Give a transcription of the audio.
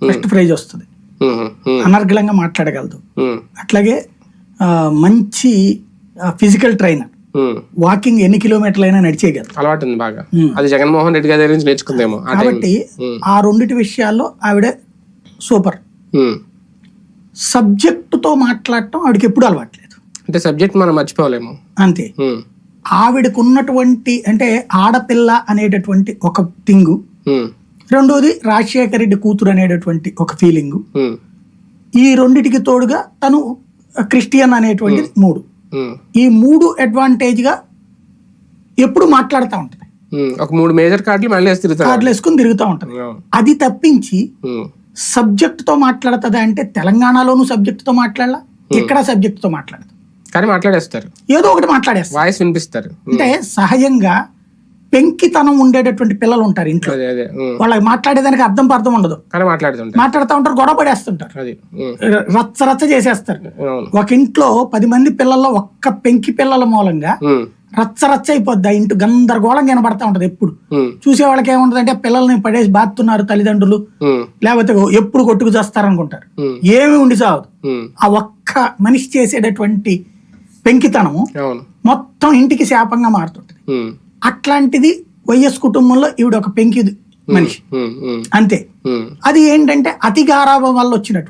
First prize వస్తుంది. అనర్గళంగా మాట్లాడగలదు. అట్లాగే మంచి ఫిజికల్ ట్రైనర్. వాకింగ్ ఎన్ని కిలోమీటర్లు అయినా నడిచేయగలదు అలవాటు ఉంది బాగా. అది జగన్మోహన్ రెడ్డి గారి నుంచి నేర్చుకుందేమో కాబట్టి ఆ రెండిటి విషయాల్లో ఆవిడ సూపర్. సబ్జెక్టుతో మాట్లాడటం ఆవిడకి ఎప్పుడు అలవాట్లేదు అంటే సబ్జెక్ట్ మనం మర్చిపోలేము. అంతే. ఉమ్, ఆవిడకు ఉన్నటువంటి అంటే ఆడపిల్ల అనేటటువంటి ఒక థింగు రెండోది రాజశేఖర రెడ్డి కూతురు అనేటటువంటి ఒక ఫీలింగు ఈ రెండిటికి తోడుగా తను క్రిస్టియన్ అనేటువంటిది మూడు. ఈ మూడు అడ్వాంటేజ్గా ఎప్పుడు మాట్లాడుతూ ఉంటుంది. ఒక మూడు మేజర్ కార్డులు మళ్ళీ కార్డులు వేసుకుని తిరుగుతూ ఉంటుంది. అది తప్పించి ఉమ్, సబ్జెక్టుతో మాట్లాడుతుంది అంటే తెలంగాణలోనూ సబ్జెక్టుతో మాట్లాడాల? ఇక్కడ సబ్జెక్టుతో మాట్లాడదు. కానీ మాట్లాడేస్తారు. ఏదో ఒకటి మాట్లాడేస్తారు. వాయిస్ వినిపిస్తారు. అంటే సహజంగా పెంకితనం ఉండేటటువంటి పిల్లలు ఉంటారు ఇంట్లో. వాళ్ళకి మాట్లాడేదానికి అర్థం పర్థం ఉండదు. మాట్లాడుతూ ఉంటారు గొడవ పడేస్తుంటారు. రచ్చ రచ్చ చేసేస్తారు. ఒక ఇంట్లో పది మంది పిల్లల్లో ఒక్క పెంకి పిల్లల మూలంగా రచ్చ రచ్చ అయిపోద్ది. ఆ ఇంటి గందరగోళం కనబడతా ఉంటది ఎప్పుడు. చూసే వాళ్ళకి ఏముంటది అంటే పిల్లల్ని పడేసి బాతున్నారు తల్లిదండ్రులు. లేకపోతే ఎప్పుడు కొట్టుకు చేస్తారనుకుంటారు. ఉమ్, ఏమి ఉండి ఉమ్. ఆ ఒక్క మనిషి చేసేటటువంటి పెంకితనము మొత్తం ఇంటికి శాపంగా మారుతుంటది. అట్లాంటిది వైఎస్ కుటుంబంలో ఈవిడ ఒక పెంకి మనిషి. అంతే. అది ఏంటంటే అతి గారాభం వల్ల వచ్చినటువంటి